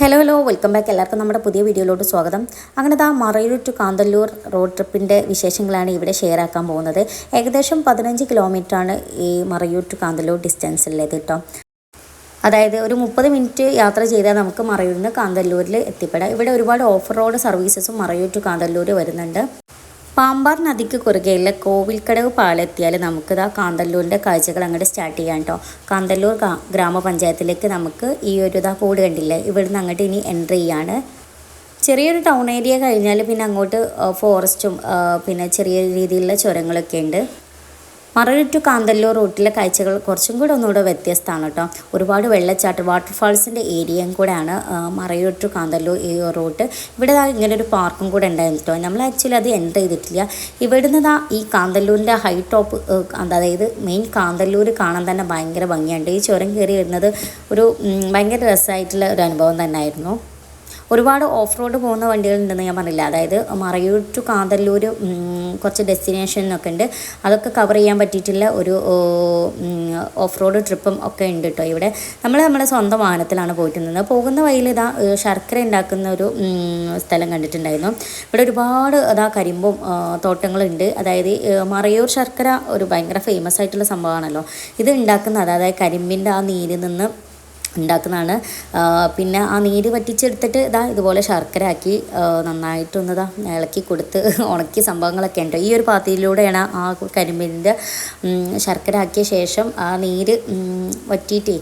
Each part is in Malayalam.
ഹലോ ഹലോ വെൽക്കം ബാക്ക് എല്ലാവർക്കും നമ്മുടെ പുതിയ വീഡിയോയിലോട്ട് സ്വാഗതം. അങ്ങനെ ആ മറയൂർ ടു കാന്തല്ലൂർ റോഡ് ട്രിപ്പിന്റെ വിശേഷങ്ങളാണ് ഇവിടെ ഷെയർ ആക്കാൻ പോകുന്നത്. ഏകദേശം പതിനഞ്ച് ആണ് ഈ മറയൂർ ടു കാന്തല്ലൂർ ഡിസ്റ്റൻസിലുള്ളത് കേട്ടോ അതായത് ഒരു മുപ്പത് മിനിറ്റ് യാത്ര ചെയ്താൽ നമുക്ക് മറയൂരിൽ നിന്ന് കാന്തല്ലൂരിൽ എത്തിപ്പെടാം. ഇവിടെ ഒരുപാട് ഓഫ് റോഡ് സർവീസസും മറയൂർ ടു കാന്തല്ലൂർ വരുന്നുണ്ട്. പാമ്പാർ നദിക്ക് കുറുകെയുള്ള കോവിൽക്കടവ് പാലെത്തിയാൽ നമുക്ക് ഇതാ കാന്തല്ലൂരിന്റെ കാഴ്ചകൾ അങ്ങോട്ട് സ്റ്റാർട്ട് ചെയ്യാം കേട്ടോ കാന്തല്ലൂർ ഗ്രാമപഞ്ചായത്തിലേക്ക് നമുക്ക് ഈ ഒരു ഇതാ കൂട് കണ്ടില്ലേ? ഇവിടുന്ന് അങ്ങോട്ട് ഇനി എൻട്രി ചെയ്യാണ്. ചെറിയൊരു ടൗൺ ഏരിയ കഴിഞ്ഞാൽ പിന്നെ അങ്ങോട്ട് ഫോറസ്റ്റും പിന്നെ ചെറിയ രീതിയിലുള്ള ചുരങ്ങളൊക്കെ ഉണ്ട്. മറയൂർ ടു കാന്തല്ലൂർ റൂട്ടിലെ കാഴ്ചകൾ കുറച്ചും കൂടെ ഒന്നുകൂടെ വ്യത്യസ്തമാണ് കേട്ടോ. ഒരുപാട് വെള്ളച്ചാട്ടം വാട്ടർഫാൾസിന്റെ ഏരിയയും കൂടെയാണ് ആ, മറയൂർ ടു കാന്തല്ലൂർ ഈ റൂട്ട്. ഇവിടെ ഇങ്ങനെ ഒരു പാർക്കും കൂടെ ഉണ്ടായിരുന്നു കേട്ടോ. നമ്മൾ ആക്ച്വലി അത് എന്റർ ചെയ്തിട്ടില്ല. ഇവിടുന്ന് ദാ ഈ കാന്തല്ലൂരിന്റെ ഹൈ ടോപ്പ് അതായത് മെയിൻ കാന്തല്ലൂർ കാണാൻ തന്നെ ഭയങ്കര ഭംഗിയുണ്ട്. ഈ ചുരം കയറി വരുന്നത് ഒരു ഭയങ്കര രസമായിട്ടുള്ള ഒരു അനുഭവം തന്നെയായിരുന്നു. ഒരുപാട് ഓഫ് റോഡ് പോകുന്ന വണ്ടികളുണ്ടെന്ന് ഞാൻ പറഞ്ഞില്ല? അതായത് മറയൂർ ടു കാന്തല്ലൂർ കുറച്ച് ഡെസ്റ്റിനേഷനൊക്കെ ഉണ്ട്. അതൊക്കെ കവർ ചെയ്യാൻ പറ്റിയിട്ടുള്ള ഒരു ഓഫ് റോഡ് ട്രിപ്പും ഒക്കെ ഉണ്ട് കേട്ടോ ഇവിടെ. നമ്മൾ നമ്മുടെ സ്വന്തം വാഹനത്തിലാണ് പോയിട്ടുള്ളത്. പോകുന്ന വഴിയിൽ ഇതാ ശർക്കര ഉണ്ടാക്കുന്ന ഒരു സ്ഥലം കണ്ടിട്ടുണ്ടായിരുന്നു. ഇവിടെ ഒരുപാട് അതാ കരിമ്പും തോട്ടങ്ങളുണ്ട്. അതായത് മറയൂർ ശർക്കര ഒരു ഭയങ്കര ഫേമസ് ആയിട്ടുള്ള സംഭവമാണല്ലോ. ഇത് ഉണ്ടാക്കുന്നത് അതായത് കരിമ്പിന്റെ ആ നീരിൽ നിന്ന് ഉണ്ടാക്കുന്നതാണ്. പിന്നെ ആ നീര് വറ്റിച്ചെടുത്തിട്ട് ഇതാ ഇതുപോലെ ശർക്കര ആക്കി നന്നായിട്ടൊന്ന് ഇളക്കി കൊടുത്ത് ഉണക്കിയ സംഭവങ്ങളൊക്കെ ഉണ്ട്. ഈ ഒരു പാത്തിയിലൂടെയാണ് ആ കരിമ്പിന്റെ ശർക്കര ആക്കിയ ശേഷം ആ നീര് വറ്റിയിട്ടേ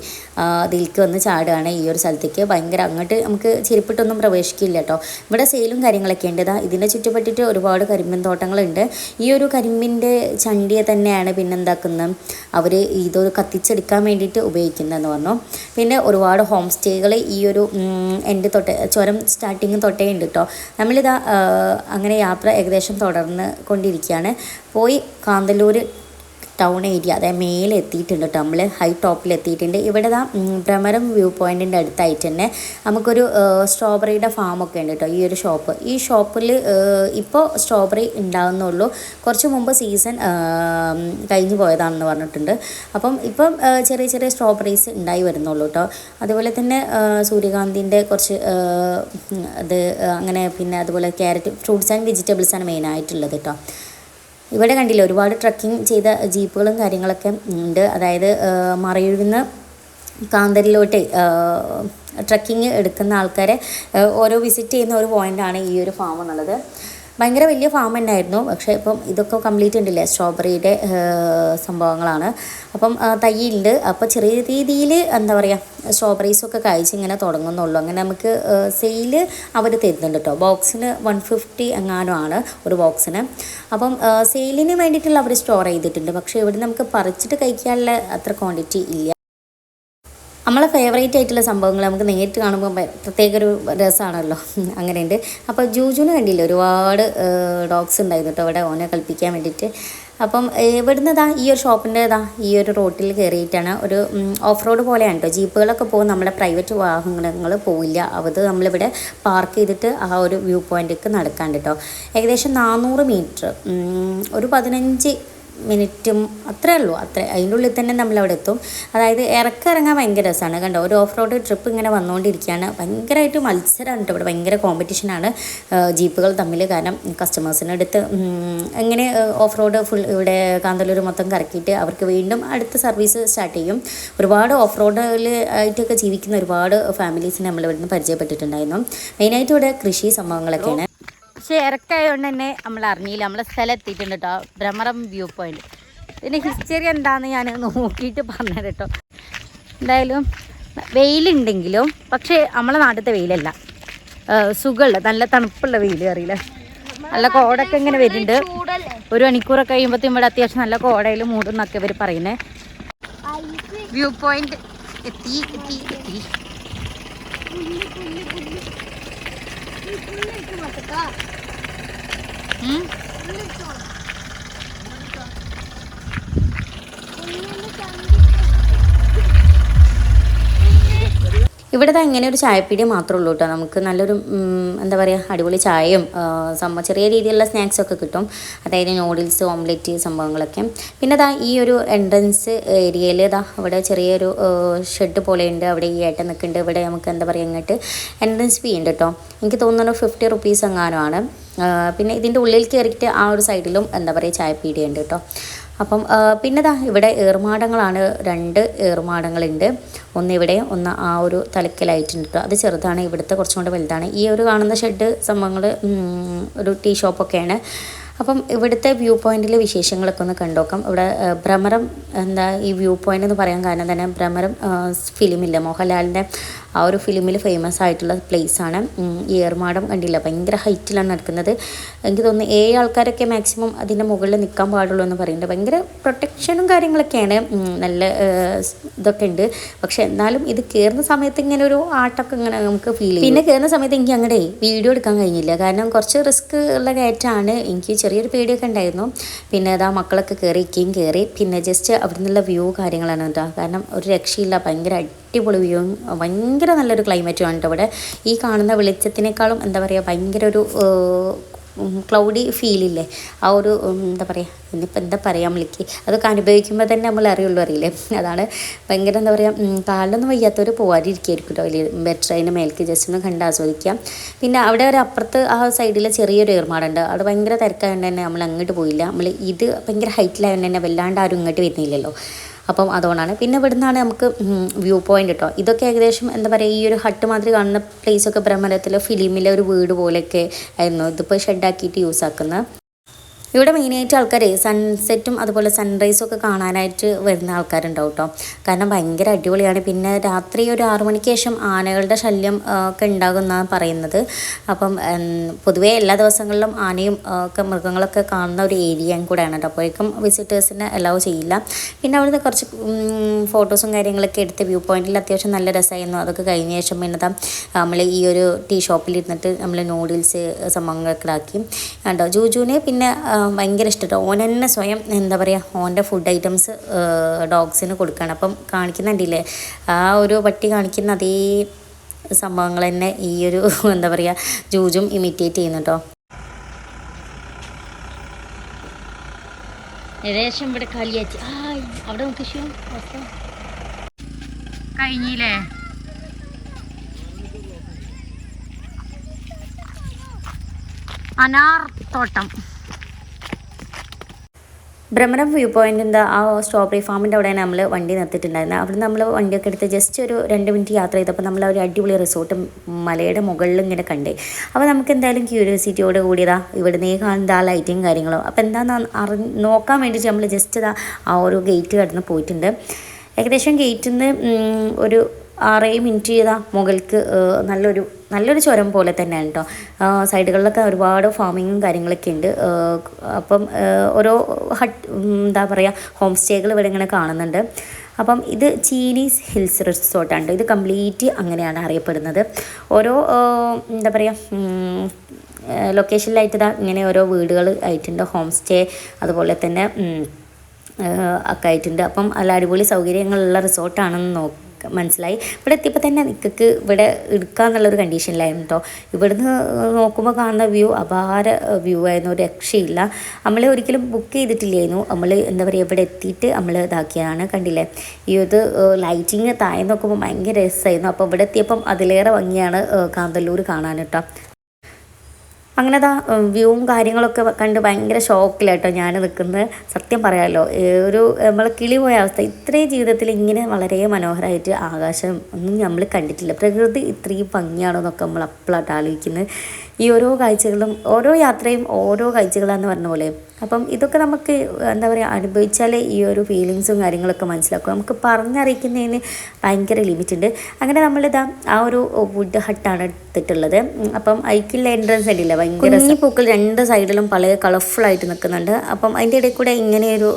അതിലേക്ക് വന്ന് ചാടുകയാണ് ഈ ഒരു സ്ഥലത്തേക്ക്. ഭയങ്കര അങ്ങോട്ട് നമുക്ക് ചെരുപ്പിട്ടൊന്നും പ്രവേശിക്കില്ല കേട്ടോ. ഇവിടെ സെയിലും കാര്യങ്ങളൊക്കെ ഉണ്ട്. ഇതാ ഇതിനെ ചുറ്റുപറ്റിയിട്ട് ഒരുപാട് കരിമ്പിൻ തോട്ടങ്ങളുണ്ട്. ഈ ഒരു കരിമ്പിന്റെ ചണ്ടിയെ തന്നെയാണ് പിന്നെന്താക്കുന്നത്? അവർ ഇതൊരു കത്തിച്ചെടുക്കാൻ വേണ്ടിയിട്ട് ഉപയോഗിക്കുന്നതെന്ന് പറഞ്ഞു. പിന്നെ ഒരുപാട് ഹോം സ്റ്റേകൾ ഈ ഒരു എന്റെ തൊട്ട് ചുരം സ്റ്റാർട്ടിങ് തൊട്ടേ ഉണ്ട് കേട്ടോ നമ്മളിതാ അങ്ങനെ യാത്ര ഏകദേശം തുടർന്ന് കൊണ്ടിരിക്കുകയാണ് പോയി കാന്തല്ലൂർ ടൗൺ ഏരിയ അതായത് മേലെ എത്തിയിട്ടുണ്ട് കേട്ടോ നമ്മൾ ഹൈ ടോപ്പിൽ എത്തിയിട്ടുണ്ട്. ഇവിടെ ദാ ഭ്രമരം വ്യൂ പോയിന്റിന്റെ അടുത്തായിട്ട് തന്നെ നമുക്കൊരു സ്ട്രോബെറിയുടെ ഫാമൊക്കെ ഉണ്ട് കേട്ടോ ഈ ഒരു ഷോപ്പ് ഈ ഷോപ്പിൽ ഇപ്പോൾ സ്ട്രോബെറി ഉണ്ടാകുന്നുള്ളൂ കുറച്ച് മുമ്പ് സീസൺ കഴിഞ്ഞു പോയതാണെന്ന് പറഞ്ഞിട്ടുണ്ട്. അപ്പം ഇപ്പം ചെറിയ ചെറിയ സ്ട്രോബെറീസ് ഉണ്ടായി വരുന്നുള്ളൂ കേട്ടോ. അതുപോലെ തന്നെ സൂര്യകാന്തിന്റെ കുറച്ച് അത് അങ്ങനെ പിന്നെ അതുപോലെ ക്യാരറ്റ് ഫ്രൂട്ട്സ് ആൻഡ് വെജിറ്റബിൾസാണ് മെയിനായിട്ടുള്ളത് കേട്ടോ. ഇവിടെ കണ്ടില്ല ഒരുപാട് ട്രക്കിംഗ് ചെയ്ത ജീപ്പുകളും കാര്യങ്ങളൊക്കെ ഉണ്ട്. അതായത് മറയൂരിന്ന് കാന്തരിലോട്ട് ട്രക്കിംഗ് എടുക്കുന്ന ആൾക്കാരെ ഓരോ വിസിറ്റ് ചെയ്യുന്ന ഒരു പോയിന്റാണ് ഈ ഒരു ഫാം എന്നുള്ളത്. ഭയങ്കര വലിയ ഫാം തന്നെയായിരുന്നു. പക്ഷേ ഇപ്പം ഇതൊക്കെ കംപ്ലീറ്റ് ഉണ്ടല്ലേ? സ്ട്രോബെറിയുടെ സംഭവങ്ങളാണ്. അപ്പം തൈയുണ്ട്. അപ്പോൾ ചെറിയ രീതിയിൽ എന്താ പറയുക സ്ട്രോബെറീസൊക്കെ കഴിച്ച് ഇങ്ങനെ തുടങ്ങുന്നുള്ളൂ. അങ്ങനെ നമുക്ക് സെയിൽ അവർ തരുന്നുണ്ട് കേട്ടോ ബോക്സിന് വൺ ഫിഫ്റ്റി എങ്ങാനും ആണ് ഒരു ബോക്സിന് അപ്പം സെയിലിന് വേണ്ടിയിട്ടുള്ള അവർ സ്റ്റോർ ചെയ്തിട്ടുണ്ട്. പക്ഷേ ഇവിടെ നമുക്ക് പറിച്ചിട്ട് കഴിക്കാനുള്ള അത്ര ക്വാണ്ടിറ്റി ഇല്ല. നമ്മളെ ഫേവറേറ്റ് ആയിട്ടുള്ള സംഭവങ്ങൾ നമുക്ക് നേരിട്ട് കാണുമ്പോൾ പ്രത്യേക ഒരു രസമാണല്ലോ അങ്ങനെയുണ്ട്. അപ്പോൾ ജൂജുവിന് കണ്ടില്ല? ഒരുപാട് ഡോഗ്സ് ഉണ്ടായിരുന്നു കേട്ടോ അവിടെ ഓനെ കളിപ്പിക്കാൻ വേണ്ടിയിട്ട് അപ്പം ഇവിടുന്ന് ഇതാ ഈ ഒരു ഷോപ്പിന്റെ ഇതാ ഈ ഒരു റോട്ടിൽ കയറിയിട്ടാണ് ഒരു ഓഫ് റോഡ് പോലെയാണ് കേട്ടോ ജീപ്പുകളൊക്കെ പോകും നമ്മുടെ പ്രൈവറ്റ് വാഹനങ്ങൾ പോവില്ല. അത് നമ്മളിവിടെ പാർക്ക് ചെയ്തിട്ട് ആ ഒരു വ്യൂ പോയിന്റിലേക്ക് നടക്കാണ്ട് കേട്ടോ ഏകദേശം നാനൂറ് മീറ്റർ ഒരു പതിനഞ്ച് മിനിറ്റും അത്രേ ഉള്ളൂ. അത്ര അതിന്റെ ഉള്ളിൽ തന്നെ നമ്മൾ അവിടെ എത്തും. അതായത് ഇറക്കിറങ്ങാൻ ഭയങ്കര രസമാണ്. കണ്ടോ ഒരു ഓഫ് റോഡ് ട്രിപ്പ് ഇങ്ങനെ വന്നുകൊണ്ടിരിക്കുകയാണ്. ഭയങ്കരമായിട്ട് മത്സരമാണ് കേട്ടോ ഇവിടെ. ഭയങ്കര കോമ്പറ്റീഷനാണ് ജീപ്പുകൾ തമ്മിൽ കാരണം കസ്റ്റമേഴ്സിന്റെ അടുത്ത് എങ്ങനെ ഓഫ് റോഡ് ഫുൾ ഇവിടെ കാന്തല്ലൂർ മൊത്തം കറക്കിയിട്ട് അവർക്ക് വീണ്ടും അടുത്ത സർവീസ് സ്റ്റാർട്ട് ചെയ്യും. ഒരുപാട് ഓഫ് റോഡിൽ ആയിട്ടൊക്കെ ജീവിക്കുന്ന ഒരുപാട് ഫാമിലീസിനെ നമ്മൾ ഇവിടുന്ന് പരിചയപ്പെട്ടിട്ടുണ്ടായിരുന്നു. മെയിനായിട്ട് ഇവിടെ കൃഷി സംഭവങ്ങളൊക്കെയാണ്. പക്ഷേ ഇറക്കായതുകൊണ്ട് തന്നെ നമ്മൾ അറിഞ്ഞില്ല. നമ്മളെ സ്ഥലം എത്തിയിട്ടുണ്ട് കേട്ടോ ഭ്രമറം വ്യൂ പോയിന്റ്. ഇതിന്റെ ഹിസ്റ്ററി എന്താണെന്ന് ഞാൻ നോക്കിയിട്ട് പറഞ്ഞത് കേട്ടോ എന്തായാലും വെയിലുണ്ടെങ്കിലും പക്ഷേ നമ്മളെ നാട്ടിലത്തെ വെയിലല്ല. സുഖമുള്ള നല്ല തണുപ്പുള്ള വെയിൽ അറിയില്ല? നല്ല കോടൊക്കെ ഇങ്ങനെ വരുന്നുണ്ട്. ഒരു മണിക്കൂറൊക്കെ കഴിയുമ്പോഴത്തേക്കും ഇവിടെ അത്യാവശ്യം നല്ല കോടയിൽ മൂടുന്നൊക്കെ ഇവർ പറയുന്നത് വ്യൂ പോയിന്റ്. എത്തി എത്തി എത്തി. ഉം. ഇവിടെ ഇങ്ങനെ ഒരു ചായപ്പീടി മാത്രമേ ഉള്ളൂ കേട്ടോ. നമുക്ക് നല്ലൊരു എന്താ പറയുക അടിപൊളി ചായയും സംഭവം ചെറിയ രീതിയിലുള്ള സ്നാക്സ് ഒക്കെ കിട്ടും. അതായത് നൂഡിൽസ് ഓംലെറ്റ് സംഭവങ്ങളൊക്കെ. പിന്നെ ദാ ഈ ഒരു എൻട്രൻസ് ഏരിയയിൽ ദാ ഇവിടെ ചെറിയൊരു ഷെഡ് പോലെയുണ്ട് അവിടെ ഈ ഏട്ടൻ നിൽക്കുന്നുണ്ട് ഇവിടെ നമുക്ക് എന്താ പറയുക ഇങ്ങോട്ട് എൻട്രൻസ് ഫീ ഉണ്ട് കേട്ടോ. എനിക്ക് തോന്നുന്നു ഫിഫ്റ്റി റുപ്പീസ് എങ്ങാനും പിന്നെ ഇതിന്റെ ഉള്ളിൽ കയറിയിട്ട് ആ ഒരു സൈഡിലും എന്താ പറയുക ചായപ്പീടിയ ഉണ്ട് കേട്ടോ അപ്പം പിന്നെ ദാ ഇവിടെ ഏർമാടങ്ങളാണ് രണ്ട് ഏർമാടങ്ങളുണ്ട് ഒന്ന് ഇവിടെ ഒന്ന് ആ ഒരു തലക്കലായിട്ടുണ്ട് കേട്ടോ അത് ചെറുതാണ്. ഇവിടുത്തെ കുറച്ചും കൂടെ വലുതാണ്. ഈ ഒരു കാണുന്ന ഷെഡ് സംഭവങ്ങൾ ഒരു ടീ ഷോപ്പൊക്കെയാണ്. അപ്പം ഇവിടുത്തെ വ്യൂ പോയിന്റിലെ വിശേഷങ്ങളൊക്കെ ഒന്ന് കണ്ടുനോക്കാം ഇവിടെ ഭ്രമരം എന്താ ഈ വ്യൂ പോയിന്റ് എന്ന് പറയാൻ കാരണം തന്നെ ഭ്രമരം ഫിലിമില്ല. മോഹൻലാലിന്റെ ആ ഒരു ഫിലിമിൽ ഫേമസ് ആയിട്ടുള്ള place ആണ്. ഏർമാടം കണ്ടില്ല. ഭയങ്കര ഹൈറ്റിലാണ് നടക്കുന്നത്. എനിക്ക് തോന്നുന്നു ഏഴ് ആൾക്കാരൊക്കെ മാക്സിമം അതിന്റെ മുകളിൽ നിൽക്കാൻ പാടുള്ളൂ എന്ന് പറയുന്നുണ്ട്. ഭയങ്കര പ്രൊട്ടക്ഷനും കാര്യങ്ങളൊക്കെയാണ്. നല്ല ഇതൊക്കെ ഉണ്ട്. പക്ഷെ എന്നാലും ഇത് കയറുന്ന സമയത്ത് ഇങ്ങനെ ഒരു ആട്ടൊക്കെ ഇങ്ങനെ നമുക്ക് ഫീൽ ചെയ്യും. പിന്നെ കയറുന്ന സമയത്ത് എനിക്ക് അങ്ങടെ വീഡിയോ എടുക്കാൻ കഴിഞ്ഞില്ല. കാരണം കുറച്ച് റിസ്ക് ഉള്ള കയറ്റാണ് എനിക്ക് ചെറിയൊരു പേടിയൊക്കെ ഉണ്ടായിരുന്നു. പിന്നെ അതാ മക്കളൊക്കെ കയറി ഇക്കയും കയറി പിന്നെ ജസ്റ്റ് അവിടെ നിന്നുള്ള വ്യൂ കാര്യങ്ങളാണ് കേട്ടോ. കാരണം ഒരു രക്ഷയില്ല. ഭയങ്കര അടിപൊളി വ്യൂ ഭയങ്കര നല്ലൊരു ക്ലൈമറ്റുമാണ് കേട്ടോ ഇവിടെ. ഈ കാണുന്ന വെളിച്ചത്തിനേക്കാളും എന്താ പറയുക ഭയങ്കര ഒരു ക്ലൗഡി ഫീലില്ലേ ആ ഒരു എന്താ പറയുക ഇന്നിപ്പോൾ എന്താ പറയാൻ വിളിക്ക്? അതൊക്കെ അനുഭവിക്കുമ്പോൾ തന്നെ നമ്മൾ അറിയുള്ളൂ അറിയില്ലേ? അതാണ് ഭയങ്കര എന്താ പറയുക കാലിലൊന്നും വയ്യാത്തവർ പോകാതിരിക്കുകയായിരിക്കും വലിയ ബെറ്റർ അതിന്റെ മേൽക്ക് ജസ്റ്റ് ഒന്ന് കണ്ട് ആസ്വദിക്കാം. പിന്നെ അവിടെ ഒരു അപ്പുറത്ത് ആ സൈഡിൽ ചെറിയൊരു ഏർമാടുണ്ട് അവിടെ ഭയങ്കര തിരക്കായതുകൊണ്ട് തന്നെ നമ്മൾ അങ്ങോട്ട് പോയില്ല. നമ്മൾ ഇത് ഭയങ്കര ഹൈറ്റിലായതുകൊണ്ട് തന്നെ വല്ലാണ്ട് ആരും ഇങ്ങോട്ട് വരുന്നില്ലല്ലോ. അപ്പം അതുകൊണ്ടാണ്. പിന്നെ ഇവിടുന്നാണ് നമുക്ക് വ്യൂ പോയിന്റ് കേട്ടോ ഇതൊക്കെ ഏകദേശം എന്താ പറയുക ഈ ഒരു ഹട്ട് മാതിരി കാണുന്ന പ്ലേസൊക്കെ ഭ്രമരത്തിൽ ഫിലിമിലെ ഒരു വീട് പോലെയൊക്കെ ആയിരുന്നു. ഇതിപ്പോൾ ഷെഡാക്കിയിട്ട് യൂസ് ആക്കുന്നത് ഇവിടെ മെയിനായിട്ട് ആൾക്കാർ സൺസെറ്റും അതുപോലെ സൺറൈസും ഒക്കെ കാണാനായിട്ട് വരുന്ന ആൾക്കാരുണ്ടാവും കേട്ടോ കാരണം ഭയങ്കര അടിപൊളിയാണ്. പിന്നെ രാത്രി ഒരു ആറു മണിക്ക് ശേഷം ആനകളുടെ ശല്യം ഒക്കെ ഉണ്ടാകുമെന്നാണ് പറയുന്നത്. അപ്പം പൊതുവേ എല്ലാ ദിവസങ്ങളിലും ആനയും ഒക്കെ മൃഗങ്ങളൊക്കെ കാണുന്ന ഒരു ഏരിയയും കൂടെയാണ് കേട്ടോ അപ്പോഴേക്കും വിസിറ്റേഴ്സിനെ അലൗ ചെയ്യില്ല. പിന്നെ അവിടുന്ന് കുറച്ച് ഫോട്ടോസും കാര്യങ്ങളൊക്കെ എടുത്ത് വ്യൂ പോയിന്റിൽ അത്യാവശ്യം നല്ല രസമായിരുന്നു. അതൊക്കെ കഴിഞ്ഞ ശേഷം പിന്നെ നമ്മൾ ഈ ഒരു ടീ ഷോപ്പിൽ ഇരുന്നിട്ട് നമ്മൾ നൂഡിൽസ് സംഭവങ്ങളൊക്കെ ഉണ്ടാക്കി. കണ്ടോ ജൂജുവിന് പിന്നെ ഭയങ്കര ഇഷ്ടട്ടോ. ഓൻ തന്നെ സ്വയം എന്താ പറയുക ഓന്റെ ഫുഡ് ഐറ്റംസ് ഡോഗ്സിന് കൊടുക്കുകയാണ് അപ്പം കാണിക്കുന്നുണ്ടില്ലേ ആ ഒരു പട്ടി കാണിക്കുന്ന അതേ സംഭവങ്ങൾ തന്നെ ഈ ഒരു എന്താ പറയുക ജൂജും ഇമിറ്റേറ്റ് ചെയ്യുന്നു കേട്ടോ ഏകദേശം ഇവിടെ അവിടെ നോക്കി കഴിഞ്ഞില്ലേ? അനാർ തോട്ടം ഭ്രമരം വ്യൂ പോയിന്റിന്റെ ആ സ്ട്രോബറി ഫാമിന്റെ അവിടെയാണ് നമ്മൾ വണ്ടി നിർത്തിയിട്ടുണ്ടായിരുന്നത് അവിടെ നമ്മൾ വണ്ടിയൊക്കെ എടുത്ത് ജസ്റ്റ് ഒരു രണ്ട് മിനിറ്റ് യാത്ര ചെയ്തപ്പോൾ നമ്മൾ ഒരു അടിപൊളി റിസോർട്ട് മലയുടെ മുകളിൽ ഇങ്ങനെ കണ്ടേ. അപ്പോൾ നമുക്ക് എന്തായാലും ക്യൂരിയോസിറ്റിയോട് കൂടിയതാ. ഇവിടുന്ന് കാണുന്ന ആ ലൈറ്റിങ് കാര്യങ്ങളും. അപ്പോൾ എന്താണെന്ന് അറി നോക്കാൻ വേണ്ടിയിട്ട് നമ്മൾ ജസ്റ്റ് ആ ഒരു ഗേറ്റ് കടന്ന് പോയിട്ടുണ്ട്. ഏകദേശം ഗേറ്റിൽ നിന്ന് ഒരു ആറേ മിനിറ്റ് ചെയ്താൽ മുകൾക്ക് നല്ലൊരു നല്ലൊരു ചുരം പോലെ തന്നെയാണ് കേട്ടോ സൈഡുകളിലൊക്കെ ഒരുപാട് ഫാമിങ്ങും കാര്യങ്ങളൊക്കെ ഉണ്ട്. അപ്പം ഓരോ ഹട്ട് എന്താ പറയുക ഹോം സ്റ്റേകൾ ഇവിടെ ഇങ്ങനെ കാണുന്നുണ്ട്. അപ്പം ഇത് ചീനീസ് ഹിൽസ് റിസോർട്ടാണ് ഇത് കംപ്ലീറ്റ് അങ്ങനെയാണ് അറിയപ്പെടുന്നത്. ഓരോ എന്താ പറയുക ലൊക്കേഷനിലായിട്ട് ഇതാ ഇങ്ങനെ ഓരോ വീടുകൾ ആയിട്ടുണ്ട്. ഹോം സ്റ്റേ അതുപോലെ തന്നെ ഒക്കെ ആയിട്ടുണ്ട്. അപ്പം നല്ല അടിപൊളി സൗകര്യങ്ങളുള്ള റിസോർട്ടാണെന്ന് നോക്ക് മനസ്സിലായി? ഇവിടെ എത്തിയപ്പോൾ തന്നെ നിക്കക്ക് ഇവിടെ എടുക്കാന്നുള്ളൊരു കണ്ടീഷനിലായിരുന്നു കേട്ടോ ഇവിടുന്ന് നോക്കുമ്പോൾ കാണുന്ന വ്യൂ അപാര വ്യൂ ആയിരുന്നു. രക്ഷയില്ല. നമ്മൾ ഒരിക്കലും ബുക്ക് ചെയ്തിട്ടില്ലായിരുന്നു നമ്മൾ എന്താ പറയുക ഇവിടെ എത്തിയിട്ട് നമ്മൾ ഇതാക്കിയതാണ്. കണ്ടില്ലേ? ഈ ഒരു ലൈറ്റിങ് താഴെ നോക്കുമ്പോൾ ഭയങ്കര രസമായിരുന്നു അപ്പോൾ ഇവിടെ എത്തിയപ്പം അതിലേറെ ഭംഗിയാണ് കാന്തല്ലൂർ കാണാൻ കേട്ടോ അങ്ങനെ അതാ വ്യൂവും കാര്യങ്ങളൊക്കെ കണ്ട് ഭയങ്കര ഷോക്കിലാട്ടോ ഞാൻ നിൽക്കുന്നത്. സത്യം പറയാമല്ലോ ഒരു നമ്മൾ കിളി പോയ അവസ്ഥ ഇത്രയും ജീവിതത്തിൽ ഇങ്ങനെ വളരെ മനോഹരമായിട്ട് ആകാശം ഒന്നും നമ്മൾ കണ്ടിട്ടില്ല. പ്രകൃതി ഇത്രയും ഭംഗിയാണോ എന്നൊക്കെ നമ്മൾ അപ്പോഴായിട്ട് ആലോചിക്കുന്നത് ഈ ഓരോ കാഴ്ചകളും ഓരോ യാത്രയും ഓരോ കാഴ്ചകളാന്ന് പറഞ്ഞ പോലെ. അപ്പം ഇതൊക്കെ നമുക്ക് എന്താ പറയുക അനുഭവിച്ചാലേ ഈ ഒരു ഫീലിങ്സും കാര്യങ്ങളൊക്കെ മനസ്സിലാക്കും. നമുക്ക് പറഞ്ഞറിയിക്കുന്നതിന് ഭയങ്കര ലിമിറ്റ് ഉണ്ട്. അങ്ങനെ നമ്മളിതാ ആ ഒരു വുഡ് ഹട്ടാണ് എടുത്തിട്ടുള്ളത്. അപ്പം അതിക്കുള്ള എൻട്രൻസ് ഉണ്ടല്ല ഭയങ്കര ഈ പൂക്കൾ രണ്ട് സൈഡിലും പല കളർഫുള്ളായിട്ട് നിൽക്കുന്നുണ്ട്. അപ്പം അതിന്റെ ഇടയിൽ കൂടെ ഇങ്ങനെയൊരു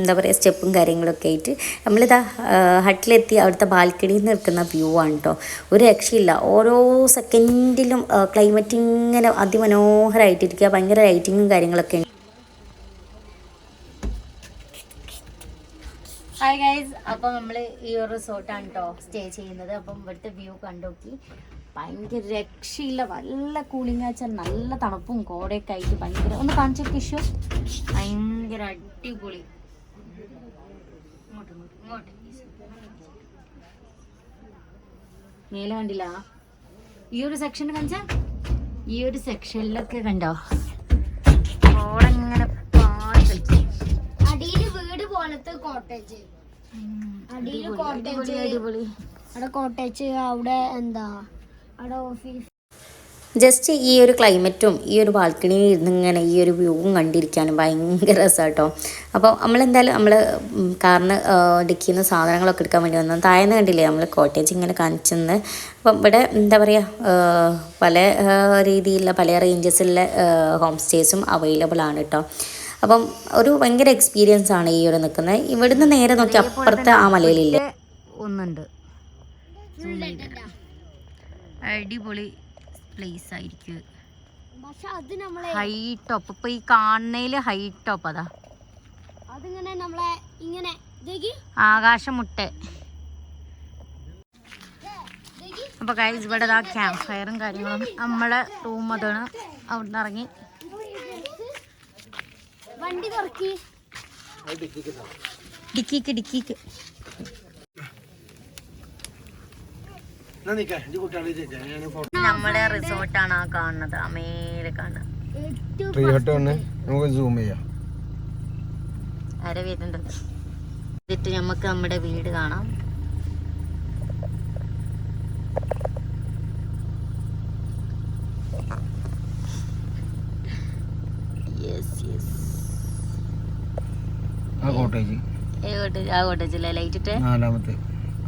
എന്താ പറയുക സ്റ്റെപ്പും കാര്യങ്ങളൊക്കെ ആയിട്ട് നമ്മളിതാ ഹട്ടിലെത്തി അവിടുത്തെ ബാൽക്കണിയിൽ നിന്ന് നിൽക്കുന്ന വ്യൂ ആണ് കേട്ടോ ഒരു രക്ഷയില്ല. ഓരോ സെക്കൻഡിലും ക്ലൈമറ്റ് ഇങ്ങനെ അതിമനോഹരമായിട്ടിരിക്കുക ഭയങ്കര ലൈറ്റിങ്ങും കാര്യങ്ങളൊക്കെ ഉണ്ട്. ഹായ് ഗൈസ് അപ്പം നമ്മൾ ഈ ഒരു റിസോർട്ടാണ് കേട്ടോ സ്റ്റേ ചെയ്യുന്നത്. അപ്പം ഇവിടുത്തെ വ്യൂ കണ്ടോക്കി ഭയങ്കര രക്ഷയില്ല. നല്ല കൂളിംഗ് വെച്ചാൽ നല്ല തണുപ്പും കോടയൊക്കെ ആയിട്ട് ഭയങ്കര ഒന്ന് കാണിച്ച ടിഷ്യൂ ഭയങ്കര അടിപൊളി. മേലെ കണ്ടില്ല. ഈ ഒരു സെക്ഷൻ കാണിച്ച. ഈ ഒരു സെക്ഷനിലൊക്കെ കണ്ടോ? കോടങ്ങനെ പാടി കളിക്കും അടിയിൽ വീട് പോലത്തെ കോട്ടേജ് അടിയിൽ കോട്ടേജ് അടിപൊളി അവിടെ കോട്ടേജ് അവിടെ എന്താ? അവിടെ ഓഫീസ് ജസ്റ്റ് ഈ ഒരു ക്ലൈമറ്റും ഈ ഒരു ബാൽക്കണിയിൽ ഇരുന്ന് ഇങ്ങനെ ഈ ഒരു വ്യൂവും കണ്ടിരിക്കാനും ഭയങ്കര രസമാട്ടോ കേട്ടോ അപ്പോൾ നമ്മളെന്തായാലും നമ്മൾ കാറിന് ഡിക്കിയിൽ നിന്ന് സാധനങ്ങളൊക്കെ എടുക്കാൻ വേണ്ടി വന്നു. താഴേന്ന് കണ്ടില്ലേ നമ്മൾ കോട്ടേജ് ഇങ്ങനെ കാണിച്ചെന്ന്. അപ്പം ഇവിടെ എന്താ പറയുക പല രീതിയിലുള്ള പല റേഞ്ചസിലുള്ള ഹോം സ്റ്റേസും അവൈലബിൾ ആണ് കേട്ടോ അപ്പം ഒരു ഭയങ്കര എക്സ്പീരിയൻസ് ആണ് ഈ ഒരു നിൽക്കുന്നത് ഇവിടുന്ന് നേരെ നോക്കി അപ്പുറത്തെ ആ മലയിലില്ലേ? ഒന്നുണ്ട്. അടിപൊളി. പ്ലേസ് ആയിരിക്കും. പക്ഷെ അത് നമ്മളെ ഹൈ ടോപ്പ് ഇപ്പൊ ഈ കാണുന്നതിൽ ഹൈ ടോപ്പ് അതാ. അതിങ്ങനെ നമ്മളെ ഇങ്ങനെ ആകാശമുട്ട. അപ്പൊ ഗൈസ് ഇവിടെ ആ ക്യാമ്പ് ഫയറും കാര്യങ്ങളും നമ്മളെ റൂം അതാണ്. അവിടുന്ന് ഇറങ്ങി. വണ്ടി തുറക്കി. ഡിക്കിക്ക് ഡിക്കിക്ക്. നമ്മുടെ റിസോർട്ട് ആണ് ആ കാണുന്നത്. അമേലെ കാണുന്നത്. നമുക്ക് സൂം ചെയ്യാം. ആരെ വരുന്നുണ്ട്? എന്നിട്ട് നമുക്ക് നമ്മുടെ വീട് കാണാം. ആ കോട്ടേജ് ഏ കോട്ടേജ് ആ കോട്ടേജിലെ ലൈറ്റ് ഇട്ട്. നാലാമത്തെ.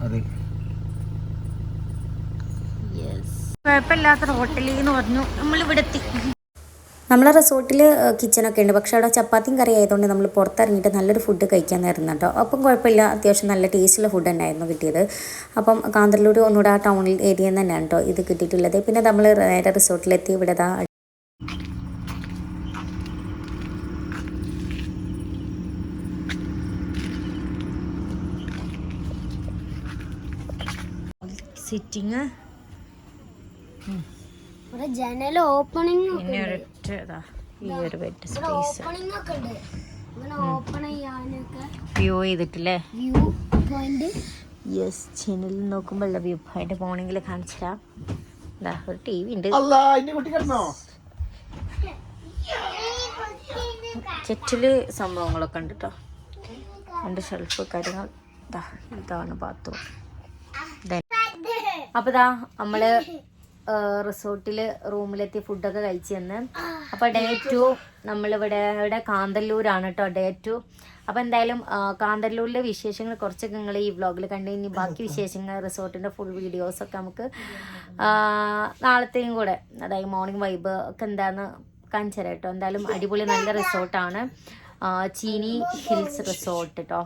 അത് യെസ് കുഴപ്പമില്ലാത്ത ഹോട്ടലിൽ എന്ന് പറഞ്ഞു. നമ്മൾ ഇവിടെ എത്തി നമ്മളെ റിസോർട്ടിൽ കിച്ചണൊക്കെ ഉണ്ട്. പക്ഷേ അവിടെ ചപ്പാത്തിയും കറി ആയതുകൊണ്ട് നമ്മൾ പുറത്തിറങ്ങിയിട്ട് നല്ലൊരു ഫുഡ് കഴിക്കാൻ നേരുന്നു കേട്ടോ. അപ്പം കുഴപ്പമില്ല. അത്യാവശ്യം നല്ല ടേസ്റ്റുള്ള ഫുഡ് തന്നെയായിരുന്നു കിട്ടിയത്. അപ്പം കാന്തല്ലൂർ ഒന്നുകൂടെ ആ ടൗണിൽ ഏരിയ തന്നെയാണ് കേട്ടോ ഇത് കിട്ടിയിട്ടുള്ളത്. പിന്നെ നമ്മൾ നേരെ റിസോർട്ടിലെത്തി. ഇവിടെ ദാ സിറ്റിങ് ജനൽ ഓപ്പണിംഗ് പിന്നെ ഒരൊറ്റ ഇതാ ഈ ഒരു ബെഡ് സ്പേസ് ഓപ്പണിംഗ് ഒക്കെ ഉണ്ട്. ഓപ്പൺ ചെയ്യാനൊക്കെ വ്യൂ ചെയ്തിട്ടില്ലേ? വ്യൂ പോയിന്റ് യെസ് ചാനലിൽ നോക്കുമ്പോഴുള്ള വ്യൂ പോയിന്റ് മോർണിംഗിൽ കാണിച്ചാ ദാ ഒരു ടി വി ഉണ്ട്. ചെറ്റിൽ സംഭവങ്ങളൊക്കെ ഉണ്ട് കേട്ടോ രണ്ട് ഷെൽഫ് കാര്യങ്ങൾ. ദാ ഇതാണ് ബാത്റൂം അപ്പോൾ ദാ നമ്മൾ റിസോർട്ടിൽ റൂമിലെത്തി ഫുഡൊക്കെ കഴിച്ചു തന്ന് അപ്പോൾ ഡേ ടു നമ്മളിവിടെ ഇവിടെ കാന്തല്ലൂരാണ് കേട്ടോ ഡേ ടു അപ്പോൾ എന്തായാലും കാന്തല്ലൂരിലെ വിശേഷങ്ങൾ കുറച്ചൊക്കെ നിങ്ങൾ ഈ വ്ളോഗിൽ കണ്ടു ഇനി ബാക്കി വിശേഷങ്ങൾ റിസോർട്ടിന്റെ ഫുൾ വീഡിയോസൊക്കെ നമുക്ക് നാളത്തെയും കൂടെ അതായത് മോർണിംഗ് വൈബ് ഒക്കെ എന്താന്ന് കാണിച്ചു തരാം കേട്ടോ എന്തായാലും അടിപൊളി നല്ല റിസോർട്ടാണ്. ചീനി ഹിൽസ് റിസോർട്ട് കേട്ടോ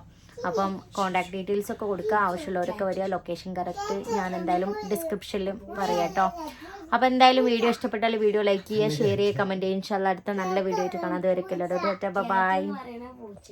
അപ്പം കോണ്ടാക്ട് ഡീറ്റെയിൽസ് ഒക്കെ കൊടുക്കുക. ആവശ്യമുള്ളവരൊക്കെ വരിക. ലൊക്കേഷൻ കറക്റ്റ് ഞാൻ എന്തായാലും ഡിസ്ക്രിപ്ഷനിലും പറയാം കേട്ടോ. അപ്പോൾ എന്തായാലും വീഡിയോ ഇഷ്ടപ്പെട്ടാൽ വീഡിയോ ലൈക്ക് ചെയ്യുക ഷെയർ ചെയ്യുക കമന്റ് ചെയ്യുക. ഇൻഷാല്ല അടുത്ത നല്ല വീഡിയോ ആയിട്ട് കാണാതെ വരയ്ക്കല്ലോ ബൈ. പറയണ പൂച്ച